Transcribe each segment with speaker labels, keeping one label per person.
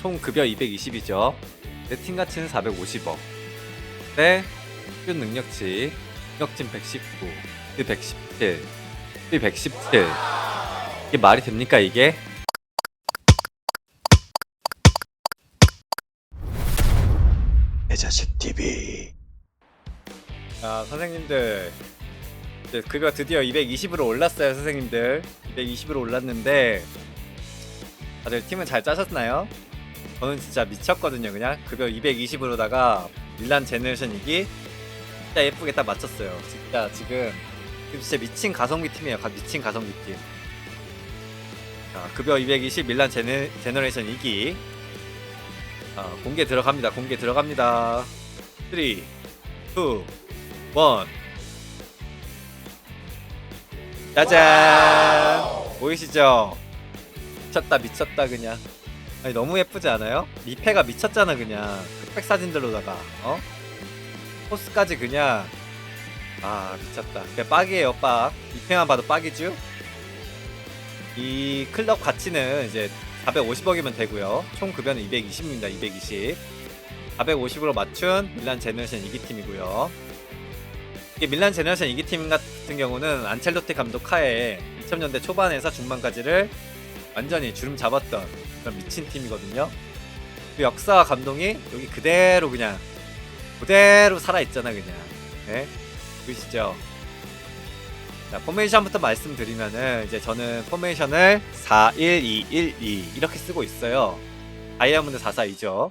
Speaker 1: 총 급여 220이죠. 내팀 가치는 450억. 네, 평균 능력치, 능력진 119, 그 117, 그 117. 이게 말이 됩니까 이게?
Speaker 2: 애자식 TV
Speaker 1: 아 선생님들 이제 급여 드디어 220으로 올랐어요 선생님들 220으로 올랐는데 다들 팀은 잘 짜셨나요? 저는 진짜 미쳤거든요. 그냥 급여 220으로다가 밀란 제네레이션 이기 진짜 예쁘게 딱 맞췄어요. 진짜 지금 지금 진짜 미친 가성비 팀이에요. 가- 미친 가성비 팀. 자, 급여 220 밀란 제네, 제너레이션 2기. 자, 공개 들어갑니다. 공개 들어갑니다. 3 2 1 짜잔! 보이시죠? 미쳤다 미쳤다 그냥 아니 너무 예쁘지 않아요? 미패가 미쳤잖아 그냥. 흑백 사진들로다가 어? 포스까지 그냥. 아 미쳤다. 그냥 빡이에요 빡. 미패만 봐도 빡이죠? 이 클럽 가치는 이제 450억이면 되고요. 총 급여는 220입니다 220 450으로 맞춘 밀란 제너레이션 2기 팀이고요. 이게 밀란 제너레이션 2기 팀 같은 경우는 안첼로티 감독 하에 2000년대 초반에서 중반까지를 완전히 주름 잡았던 그런 미친 팀이거든요. 그 역사와 감동이 여기 그대로 그냥 그대로 살아 있잖아 그냥. 네? 보이시죠? 자, 포메이션부터 말씀드리면은 이제 저는 포메이션을 4-1-2-1-2 이렇게 쓰고 있어요. 다이아몬드 4-4-2죠.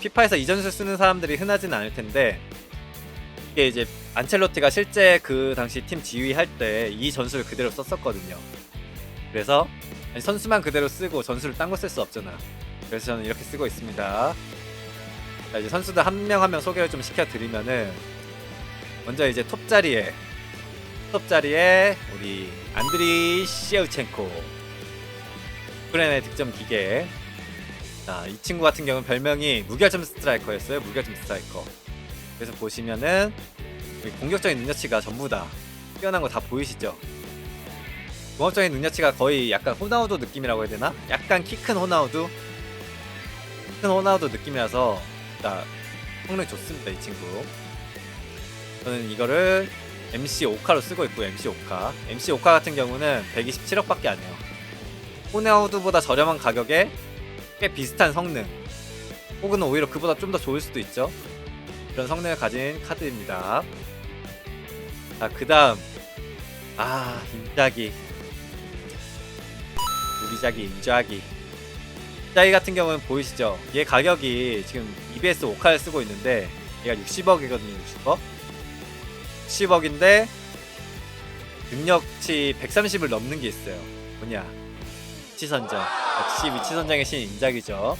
Speaker 1: 피파에서 이 전술 쓰는 사람들이 흔하진 않을 텐데 이게 이제 안첼로티가 실제 그 당시 팀 지휘할 때 이 전술을 그대로 썼었거든요. 그래서 아니, 선수만 그대로 쓰고 전술을 딴 거 쓸 수 없잖아. 그래서 저는 이렇게 쓰고 있습니다. 자, 이제 선수들 한 명 한 명 소개를 좀 시켜드리면은 먼저 이제 톱 자리에 톱 자리에 우리 안드리 시우첸코 우크라이나의 득점 기계. 자, 이 친구 같은 경우는 별명이 무결점 스트라이커였어요. 무결점 스트라이커. 그래서 보시면은 공격적인 능력치가 전부 다 뛰어난 거 다 보이시죠? 공격적인 능력치가 거의 약간 호나우두 느낌이라고 해야 되나? 약간 키 큰 호나우두? 큰 호나우두 느낌이라서 자 성능이 좋습니다 이 친구 저는 이거를 MC 오카로 쓰고 있고 MC 오카 MC 오카 같은 경우는 127억밖에 안 해요 호나우두보다 저렴한 가격에 꽤 비슷한 성능 혹은 오히려 그보다 좀 더 좋을 수도 있죠 그런 성능을 가진 카드입니다. 자, 그 다음. 아, 인자기. 우리자기, 인자기. 인자기 같은 경우는 보이시죠? 얘 가격이 지금 EBS 5카를 쓰고 있는데, 얘가 60억이거든요, 60억. 60억인데, 능력치 130을 넘는 게 있어요. 뭐냐? 위치 선정. 역시 위치 선정의 신 인자기죠.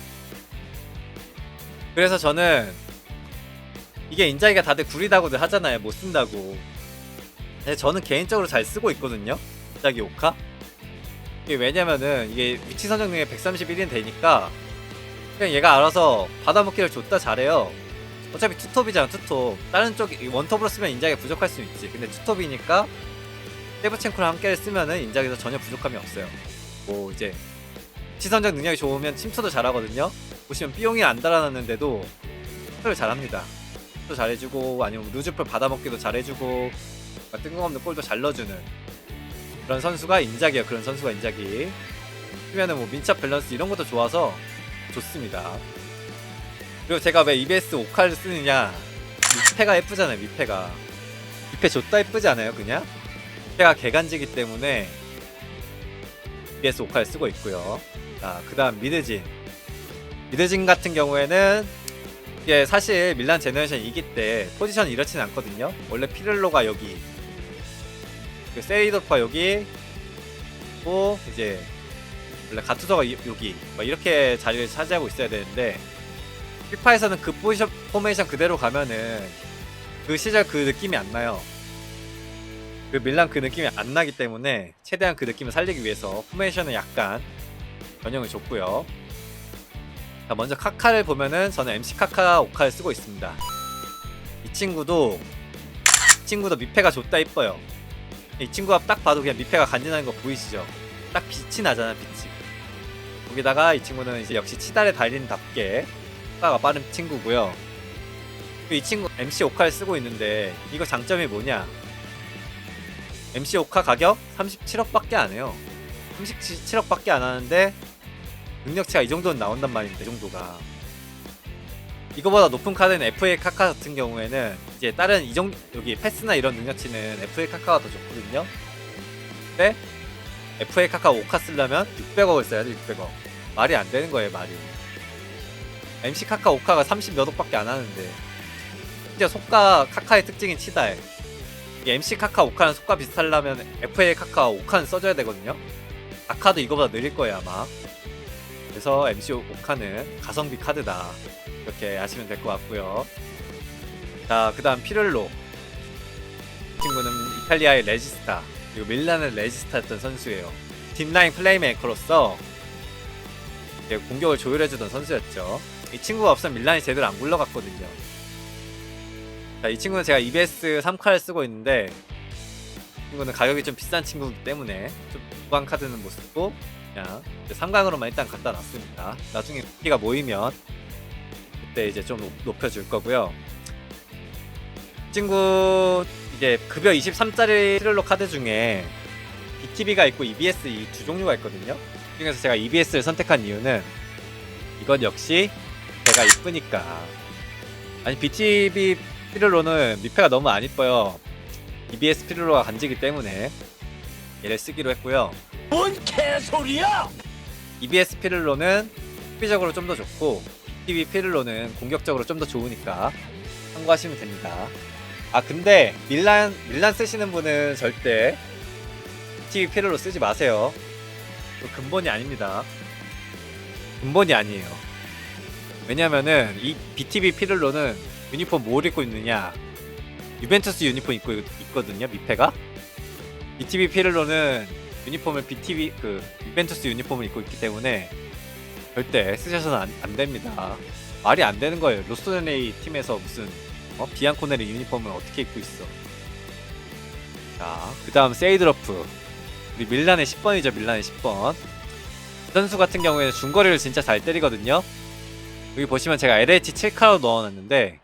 Speaker 1: 그래서 저는 이게 인자기가 다들 구리다고들 하잖아요. 못 쓴다고. 근데 저는 개인적으로 잘 쓰고 있거든요. 인자기 오카. 이게 왜냐면은 이게 위치 선정 능력 131인 되니까 그냥 얘가 알아서 받아먹기를 줬다 잘해요. 어차피 투톱이잖아 투톱. 다른 쪽 원톱으로 쓰면 인자기가 부족할 수 있지. 근데 투톱이니까 세브첸코랑 함께 쓰면은 인자기에서 전혀 부족함이 없어요. 뭐 이제 위치 선정 능력이 좋으면 침투도 잘하거든요. 보시면 삐용이 안 달아났는데도 침투를 잘합니다. 도 잘해주고 아니면 루즈풀 받아먹기도 잘해주고 뜬금없는 골도 잘 넣어주는 그런 선수가 인자기야 그런 선수가 인자기 그러면은 뭐 민첩 밸런스 이런 것도 좋아서 좋습니다. 그리고 제가 왜 EBS 5칼을 쓰느냐. 밑패가 예쁘잖아요 밑패가. 밑패 좋다 예쁘지 않아요 그냥? 밑패가 개간지기 때문에 EBS 5칼 쓰고 있고요. 자 그 다음 미드진. 미드진 같은 경우에는 이게 사실 밀란 제너레이션 이기 때 포지션이 이렇진 않거든요. 원래 피를로가 여기, 그 세이도파 여기, 또 이제 원래 가투서가 이- 여기 막 이렇게 자리를 차지하고 있어야 되는데 피파에서는 그 포지션 포메이션 그대로 가면은 그 시절 그 느낌이 안 나요. 그 밀란 그 느낌이 안 나기 때문에 최대한 그 느낌을 살리기 위해서 포메이션을 약간 변형을 줬고요. 자, 먼저 카카를 보면은 저는 MC 카카 오카를 쓰고 있습니다. 이 친구도 이 친구도 밑패가 좋다 이뻐요. 이 친구가 딱 봐도 그냥 밑패가 간지나는 거 보이시죠? 딱 빛이 나잖아 빛이. 거기다가 이 친구는 이제 역시 치달의 달인답게 속가가 빠른 친구고요. 이 친구 MC 오카를 쓰고 있는데 이거 장점이 뭐냐? MC 오카 가격 37억밖에 안 해요. 37억밖에 안 하는데 능력치가 이 정도는 나온단 말입니다. 이 정도가. 이거보다 높은 카드는 FA 카카 같은 경우에는 이제 다른 이 정도 여기 패스나 이런 능력치는 FA 카카가 더 좋거든요. 근데 FA 카카 오카 쓰려면 600억을 써야 돼 600억. 말이 안 되는 거예요 말이. MC 카카 오카가 30 몇 억밖에 안 하는데 진짜 속가 카카의 특징인 치다에 이 MC 카카 오카는 속가 비슷하려면 FA 카카 오카는 써줘야 되거든요. 아카도 이거보다 느릴 거예요 아마. 그래서 MC 오카는 가성비 카드다. 이렇게 아시면 될 것 같고요. 자, 그 다음 피를로. 이 친구는 이탈리아의 레지스타, 그리고 밀란의 레지스타였던 선수예요. 딥라인 플레이메이커로서 공격을 조율해주던 선수였죠. 이 친구가 없으면 밀란이 제대로 안 굴러갔거든요. 자, 이 친구는 제가 EBS 3카를 쓰고 있는데, 이 친구는 가격이 좀 비싼 친구이기 때문에 좀 무관 카드는 못 쓰고, 그냥 3강으로만 일단 갖다 놨습니다. 나중에 키가 모이면 그때 이제 좀 높- 높여줄 거고요. 이 친구 이제 급여 23짜리 트릴로 카드 중에 BTB가 있고 EBS 이 두 종류가 있거든요. 그 중에서 제가 EBS를 선택한 이유는 이건 역시 제가 이쁘니까. 아니 BTB 피를로는 미패가 너무 안 이뻐요. EBS 피를로가 간지기 때문에 얘를 쓰기로 했고요.
Speaker 2: 뭔 개소리야!
Speaker 1: EBS 피를로는 수비적으로 좀 더 좋고 BTB 피를로는 공격적으로 좀 더 좋으니까 참고하시면 됩니다. 아 근데 밀란 밀란 쓰시는 분은 절대 BTB 피를로 쓰지 마세요. 근본이 아닙니다. 근본이 아니에요. 왜냐면은 이 BTB 피를로는 유니폼 뭘 입고 있느냐? 유벤투스 유니폼 입고 있- 있거든요. 미패가. BTB 피를로는 유니폼을 BTB 그 유벤투스 유니폼을 입고 있기 때문에 절대 쓰셔서는 안, 안 됩니다. 말이 안 되는 거예요. 로스네이 팀에서 무슨 어? 비앙코네리 유니폼을 어떻게 입고 있어? 자, 그 다음 세이드러프. 우리 밀란의 10번이죠. 밀란의 10번. 이 선수 같은 경우에는 중거리를 진짜 잘 때리거든요. 여기 보시면 제가 LH 7카로 넣어놨는데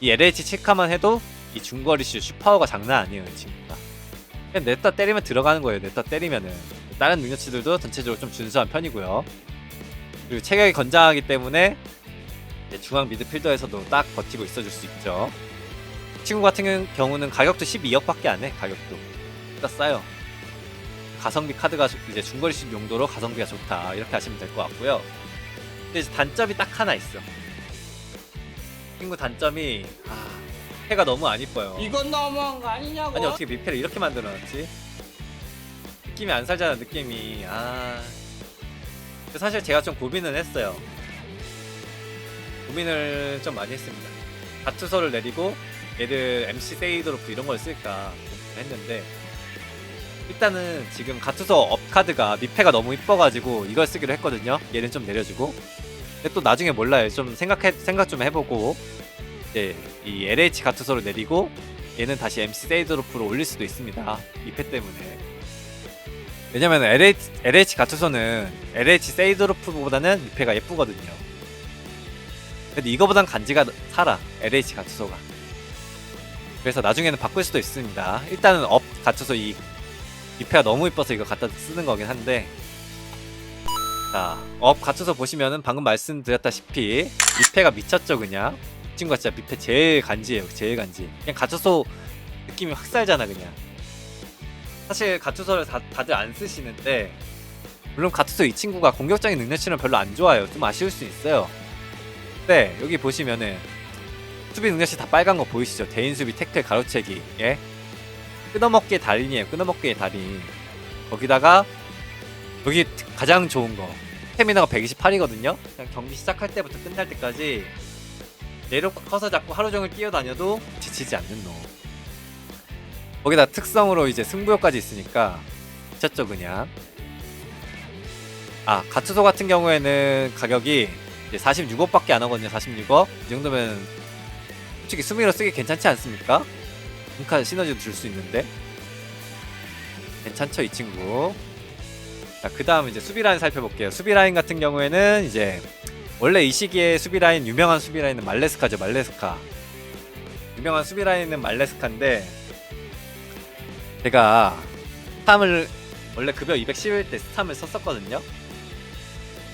Speaker 1: 이 LH 7카만 해도 이 중거리 슛 슈파워가 장난 아니에요, 이 친구가. 그냥 냈다 때리면 들어가는 거예요. 냈다 때리면은 다른 능력치들도 전체적으로 좀 준수한 편이고요. 그리고 체격이 건장하기 때문에 중앙 미드필더에서도 딱 버티고 있어줄 수 있죠. 이 친구 같은 경우는 가격도 12억밖에 안 해. 가격도 진짜 싸요. 가성비 카드가 좋- 이제 중거리슛 용도로 가성비가 좋다 이렇게 하시면 될 것 같고요. 근데 이제 단점이 딱 하나 있어. 이 친구 단점이 아, 해가 너무 안 이뻐요.
Speaker 2: 이건 너무한 거 아니냐고?
Speaker 1: 아니 어떻게 미패를 이렇게 만들어놨지? 느낌이 안 살잖아 느낌이 아 사실 제가 좀 고민은 했어요 고민을 좀 많이 했습니다 가투서를 내리고 얘를 MC 세이드로프 이런 걸 쓸까 했는데 일단은 지금 가투서 업 카드가 미패가 너무 이뻐가지고 이걸 쓰기로 했거든요 얘는 좀 내려주고 근데 또 나중에 몰라요 좀 생각해 생각 좀 해보고 이제 이 LH 가투서를 내리고 얘는 다시 MC 세이드로프로 올릴 수도 있습니다. 미패 때문에. 왜냐면 LH, LH 가투서는 LH 세이드로프보다는 미패가 예쁘거든요. 근데 이거보단 간지가 살아. LH 가투서가. 그래서 나중에는 바꿀 수도 있습니다. 일단은 업 가투서 이 미패가 너무 이뻐서 이거 갖다 쓰는 거긴 한데 자, 업 갖춰서 보시면은 방금 말씀드렸다시피 미패가 미쳤죠 그냥 이 친구가 진짜 미패 제일 간지예요 제일 간지 그냥 가투소 느낌이 확 살잖아 그냥 사실 가투소를 다, 다들 안 쓰시는데 물론 가투소 이 친구가 공격적인 능력치는 별로 안 좋아요 좀 아쉬울 수 있어요 근데 여기 보시면은 수비 능력치 다 빨간 거 보이시죠? 대인 수비 태클 가로채기. 예? 끊어먹기의 달인이에요. 끊어먹기의 달인. 거기다가 여기 가장 좋은 거. 스태미나가 128이거든요? 그냥 경기 시작할 때부터 끝날 때까지 내려 커서 자꾸 하루 종일 뛰어다녀도 지치지 않는 놈. 거기다 특성으로 이제 승부욕까지 있으니까 미쳤죠 그냥. 아 가투소 같은 경우에는 가격이 이제 46억밖에 안 하거든요 46억 이 정도면 솔직히 수미로 쓰기 괜찮지 않습니까? 금카 시너지도 줄 수 있는데 괜찮죠 이 친구 자, 그 다음 이제 수비 라인 살펴볼게요. 수비 라인 같은 경우에는 이제 원래 이 시기에 수비 라인 유명한 수비 라인은 말레스카죠. 말레스카. 유명한 수비 라인은 말레스카인데 제가 스탐을 원래 급여 211때 스탐을 썼었거든요.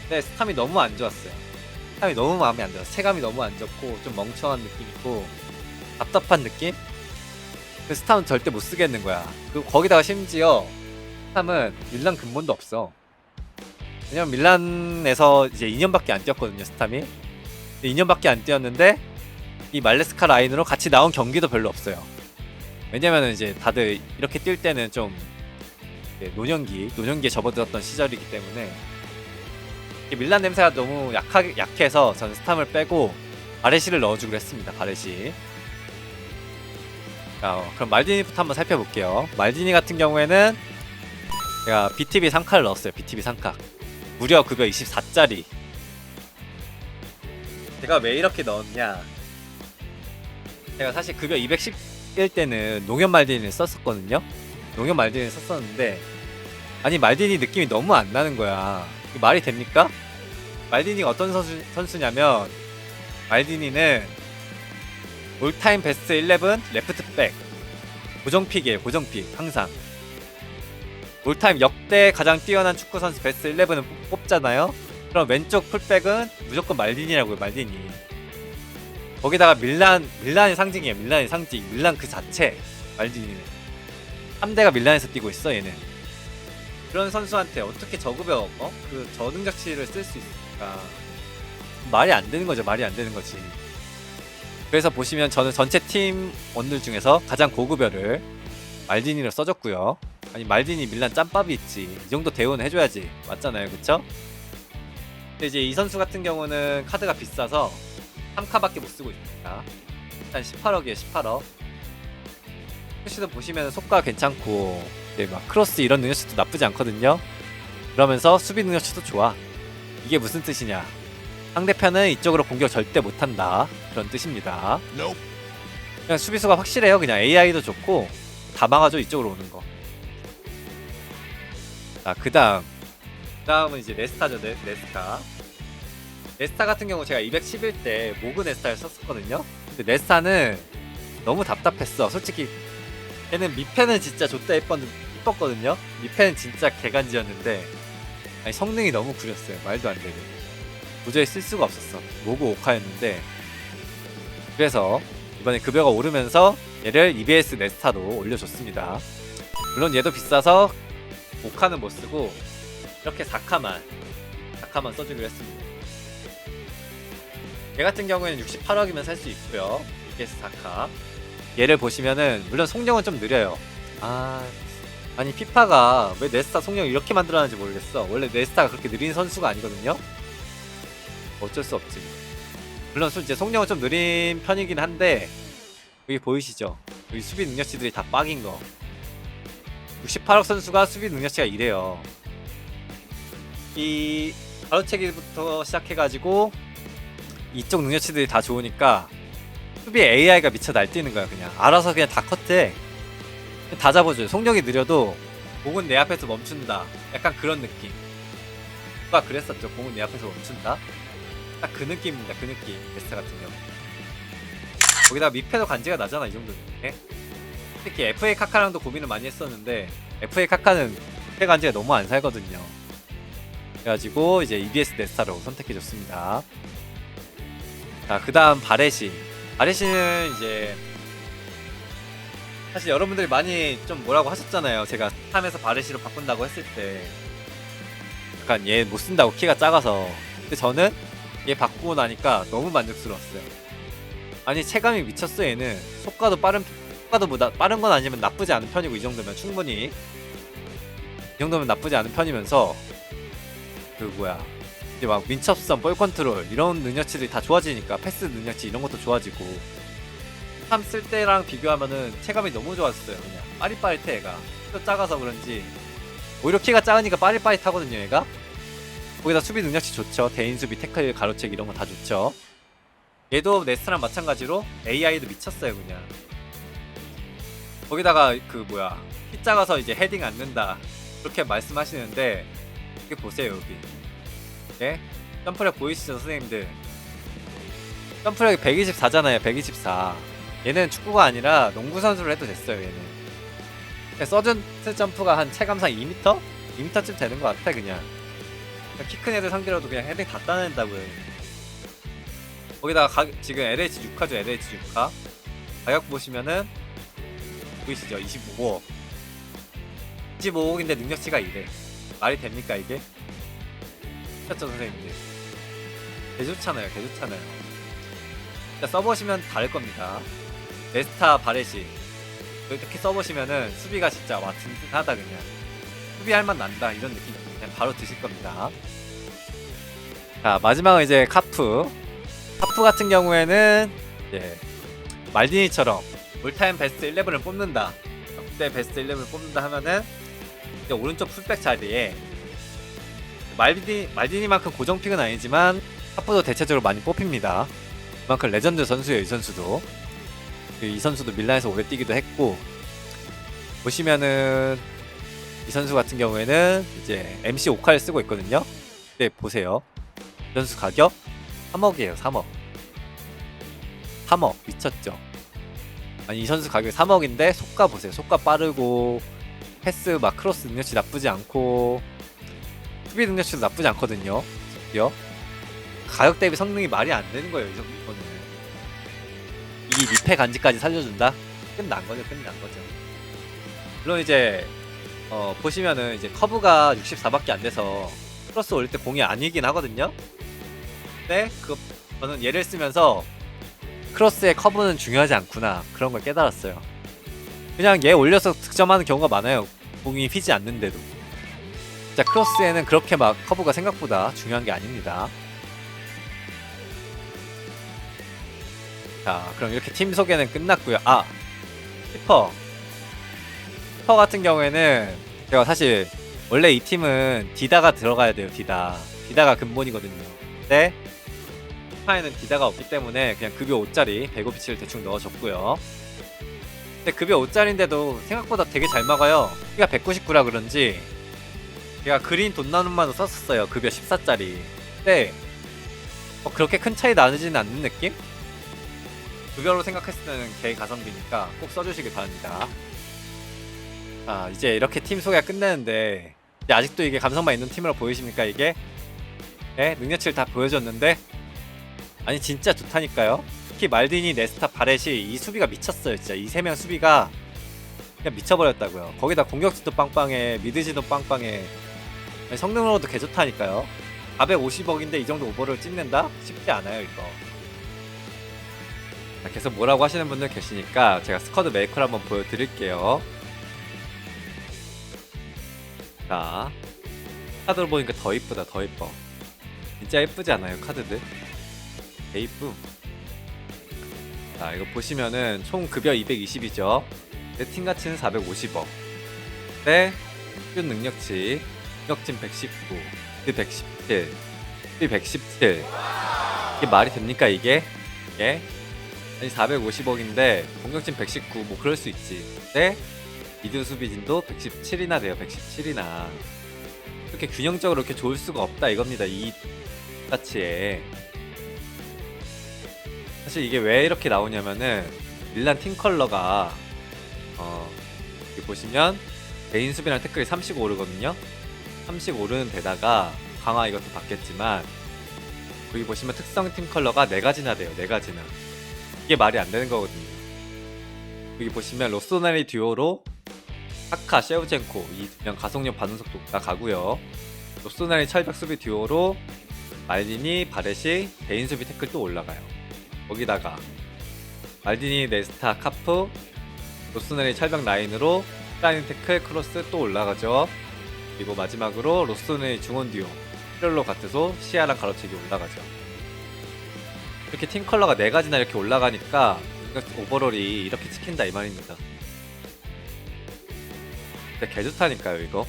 Speaker 1: 근데 스탐이 너무 안 좋았어요. 스탐이 너무 마음에 안 들었어. 체감이 너무 안 좋고 좀 멍청한 느낌이고 답답한 느낌? 그 스탐은 절대 못 쓰겠는 거야. 그 거기다가 심지어 스탐은 밀란 근본도 없어. 왜냐면 밀란에서 이제 2년밖에 안 뛰었거든요, 스탐이. 2년밖에 안 뛰었는데 이 말레스카 라인으로 같이 나온 경기도 별로 없어요. 왜냐면은 이제 다들 이렇게 뛸 때는 좀 노년기, 노년기에 접어들었던 시절이기 때문에 이 밀란 냄새가 너무 약하게 약해서 저는 스탐을 빼고 바레시를 넣어주기로 했습니다. 바레시. 자, 어, 그럼 말디니부터 한번 살펴볼게요. 말디니 같은 경우에는 제가 BTB 상카를 넣었어요. BTB 상카. 무려 급여 24짜리. 제가 왜 이렇게 넣었냐? 제가 사실 급여 211 때는 농협 말디니를 썼었거든요. 농협 말디니를 썼었는데 아니 말디니 느낌이 너무 안 나는 거야. 말이 됩니까? 말디니가 어떤 선수, 선수냐면 말디니는 올타임 베스트 11 레프트 백. 고정픽이에요 고정픽 항상. 올타임 역대 가장 뛰어난 축구 선수 베스트 11은 뽑잖아요. 그럼 왼쪽 풀백은 무조건 말디니라고요 말디니. 거기다가 밀란 밀란의 상징이에요 밀란의 상징. 밀란 그 자체 말디니는. 3대가 밀란에서 뛰고 있어 얘는 그런 선수한테 어떻게 저급여 어? 그 저능력치를 쓸 수 있을까 말이 안 되는 거죠 말이 안 되는 거지 그래서 보시면 저는 전체 팀원들 중에서 가장 고급여를 말디니로 써줬고요. 아니 말디니 밀란 짬밥이 있지. 이 정도 대우는 해줘야지. 맞잖아요, 그쵸? 근데 이제 이 선수 같은 경우는 카드가 비싸서 3카밖에 못 쓰고 있습니다. 일단 18억이에요, 18억. 표시도 보시면 속가 괜찮고, 네, 막 크로스 이런 능력치도 나쁘지 않거든요. 그러면서 수비 능력치도 좋아. 이게 무슨 뜻이냐? 상대편은 이쪽으로 공격 절대 못한다 그런 뜻입니다. 그냥 수비수가 확실해요. 그냥 AI도 좋고 다 막아줘 이쪽으로 오는 거. 자 그다음 그다음은 이제 네스타죠 네, 네스타. 네스타 같은 경우 제가 211 때 모그 네스타를 썼었거든요. 근데 네스타는 너무 답답했어. 솔직히 걔는 미패는 진짜 좋다 예뻤, 예뻤거든요. 미패는 진짜 개간지였는데 아니 성능이 너무 구렸어요. 말도 안 되게. 도저히 쓸 수가 없었어. 모그 오카였는데 그래서 이번에 급여가 오르면서 얘를 EBS 네스타로 올려줬습니다. 물론 얘도 비싸서 오카는 못 쓰고 이렇게 4카만 4카만 써주기로 했습니다. 얘 같은 경우에는 68억이면 살 수 있고요. EBS 4카. 얘를 보시면은 물론 속력은 좀 느려요. 아 아니 피파가 왜 네스타 속력 이렇게 만들어놨는지 모르겠어. 원래 네스타가 그렇게 느린 선수가 아니거든요. 어쩔 수 없지. 물론 수- 이제 속력은 좀 느린 편이긴 한데 여기 보이시죠? 여기 수비 능력치들이 다 빡인 거. 68억 선수가 수비 능력치가 이래요. 이 가로채기부터 시작해가지고 이쪽 능력치들이 다 좋으니까 수비 AI가 미쳐 날뛰는 거야 그냥 알아서 그냥 다 컷해 다 잡아줘요 속력이 느려도 공은 내 앞에서 멈춘다 약간 그런 느낌 누가 그랬었죠 공은 내 앞에서 멈춘다 딱 그 느낌입니다. 그 느낌. 베스트 같은 경우. 거기다가 미패도 간지가 나잖아 이 정도는. 예? 특히 FA 카카랑도 고민을 많이 했었는데 FA 카카는 미패 간지가 너무 안 살거든요. 그래가지고 이제 EBS 네스타로 선택해줬습니다. 자, 그 다음 바레시. 바레시는 이제 사실 여러분들이 많이 좀 뭐라고 하셨잖아요. 제가 3에서 바레시로 바꾼다고 했을 때 약간 얘 못 쓴다고 키가 작아서. 근데 저는 얘 바꾸고 나니까 너무 만족스러웠어요. 아니 체감이 미쳤어 얘는 속가도 빠른 속가도 뭐 나, 빠른 건 아니면 나쁘지 않은 편이고 이 정도면 충분히 이 정도면 나쁘지 않은 편이면서 그 뭐야 이제 막 민첩성, 볼 컨트롤 이런 능력치들이 다 좋아지니까 패스 능력치 이런 것도 좋아지고 3 쓸 때랑 비교하면은 체감이 너무 좋았어요 그냥. 빠릿빠릿해 얘가. 키도 작아서 그런지. 오히려 키가 작으니까 빠릿빠릿하거든요 얘가. 거기다 수비 능력치 좋죠. 대인 수비, 태클, 가로채기 이런 거 다 좋죠. 얘도 네스트랑 마찬가지로 AI도 미쳤어요, 그냥. 거기다가 그 뭐야. 키 작아서 이제 헤딩 안 는다. 그렇게 말씀하시는데 여기 보세요 여기. 예? 점프력 보이시죠 선생님들? 점프력이 124잖아요 124 얘는 축구가 아니라 농구 선수를 해도 됐어요 얘는 서전트 점프가 한 체감상 2m? 2m쯤 되는 것 같아 그냥. 키 큰 애들 상대로도 그냥 헤딩 다 따낸다고요. 거기다가 가, 지금 LH 6화죠 LH 6화 가격 보시면은 보이시죠? 25억. 25억인데 능력치가 이래. 말이 됩니까 이게? 그렇죠 선생님들. 개 좋잖아요 개 좋잖아요. 진짜 써보시면 다를 겁니다 네스타 바레시. 이렇게 써보시면은 수비가 진짜 와 든든하다 그냥. 수비할 맛 난다 이런 느낌 그냥 바로 드실 겁니다. 자 마지막은 이제 카프. 카프 같은 경우에는 이제 말디니처럼 올타임 베스트 11을 뽑는다. 역대 베스트 11을 뽑는다 하면은 이제 오른쪽 풀백 자리에 말디니, 말디니만큼 고정픽은 아니지만 카프도 대체적으로 많이 뽑힙니다. 그만큼 레전드 선수예요 이 선수도. 그 이 선수도 밀란에서 오래 뛰기도 했고 보시면은 이 선수 같은 경우에는 이제 MC 오카를 쓰고 있거든요. 네 보세요. 이 선수 가격 3억이에요 3억. 3억 미쳤죠? 아니 이 선수 가격 3억인데 속가 보세요. 속가 빠르고 패스 막 크로스 능력치 나쁘지 않고 수비 능력치도 나쁘지 않거든요. 가격 대비 성능이 말이 안 되는 거예요 이거는 이 미패 간지까지 살려준다 끝난 거죠 끝난 거죠 물론 이제 어 보시면은 이제 커브가 64밖에 안 돼서 크로스 올릴 때 공이 아니긴 하거든요 근데 그 저는 얘를 쓰면서 크로스의 커브는 중요하지 않구나 그런 걸 깨달았어요. 그냥 얘 올려서 득점하는 경우가 많아요. 공이 휘지 않는데도. 자 크로스에는 그렇게 막 커브가 생각보다 중요한 게 아닙니다. 자 그럼 이렇게 팀 소개는 끝났고요. 아 키퍼 키퍼 같은 경우에는 제가 사실 원래 이 팀은 디다가 들어가야 돼요. 디다 디다가 근본이거든요. 근데 파에는 디다가 없기 때문에 그냥 급여 5짜리 배고피치를 대충 넣어줬고요. 근데 급여 5짜리인데도 생각보다 되게 잘 막아요. 키가 199라 그런지 제가 그린 돈 나눔만도 썼었어요. 급여 14짜리. 근데 뭐 그렇게 큰 차이 나지는 않는 느낌? 급여로 생각했을 때는 개 가성비니까 꼭 써주시길 바랍니다. 자 이제 이렇게 팀 소개가 끝내는데 이제 아직도 이게 감성만 있는 팀으로 보이십니까 이게? 네 능력치를 다 보여줬는데 아니 진짜 좋다니까요. 특히 말디니, 네스타, 바렛이 이 수비가 미쳤어요. 진짜 이 세 명 수비가 그냥 미쳐버렸다고요. 거기다 공격수도 빵빵해, 미드지도 빵빵해. 성능으로도 개 좋다니까요. 450억인데 이 정도 오버를 찍는다? 쉽지 않아요 이거. 자, 계속 뭐라고 하시는 분들 계시니까 제가 스쿼드 메이커를 한번 보여드릴게요. 자, 카드로 보니까 더 이쁘다, 더 이뻐. 진짜 이쁘지 않아요, 카드들? 베이프 자 이거 보시면은 총 급여 220이죠. 내팀 가치는 450억. 네 평균 능력치. 능력진 119 그 117 그 117 이게 말이 됩니까 이게? 이게 아니 450억인데 공격진 119 뭐 그럴 수 있지 근데 미드 수비진도 117이나 돼요 117이나 이렇게 균형적으로 이렇게 좋을 수가 없다 이겁니다 이 가치에 사실 이게 왜 이렇게 나오냐면은 밀란 팀 컬러가 어 여기 보시면 개인 수비랑 태클이 30 오르거든요. 30 오르는 데다가 강화 이것도 받겠지만 여기 보시면 특성 팀 컬러가 네 가지나 돼요. 네 가지나 이게 말이 안 되는 거거든요. 여기 보시면 로소나리 듀오로 하카, 셰우젠코 이 두 명 가속력 반응 속도가 가고요. 로소나리 철벽 수비 듀오로 말디니, 바레시 개인 수비 태클 또 올라가요. 거기다가 말디니, 네스타, 카프, 로스넬이 철벽 라인으로 라인 태클, 크로스 또 올라가죠. 그리고 마지막으로 로스넬이 중원 듀오, 피렐로 가트소, 시아랑 가로채기 올라가죠. 이렇게 팀 컬러가 네 가지나 이렇게 올라가니까 오버롤이 이렇게 찍힌다 이 말입니다. 진짜 개 좋다니까요 이거.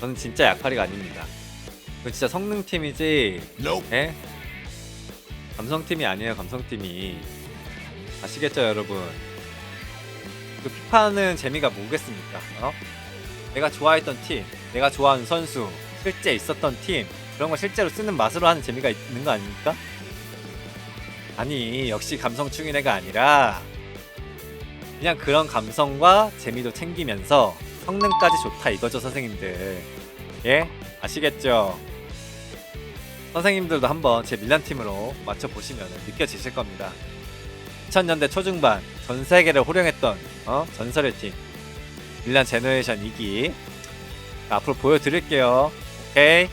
Speaker 1: 저는 진짜 약팔이가 아닙니다. 이건 진짜 성능 팀이지 예? 감성 팀이 아니에요 감성 팀이 아시겠죠 여러분 그 피파는 재미가 뭐겠습니까 어? 내가 좋아했던 팀 내가 좋아하는 선수 실제 있었던 팀 그런 거 실제로 쓰는 맛으로 하는 재미가 있는 거 아닙니까? 아니 역시 감성 충인 애가 아니라 그냥 그런 감성과 재미도 챙기면서 성능까지 좋다 이거죠 선생님들. 예? 아시겠죠? 선생님들도 한번 제 밀란 팀으로 맞춰보시면 느껴지실 겁니다. 2000년대 초중반 전 세계를 호령했던 어? 전설의 팀. 밀란 제너레이션 2기. 앞으로 보여드릴게요. 오케이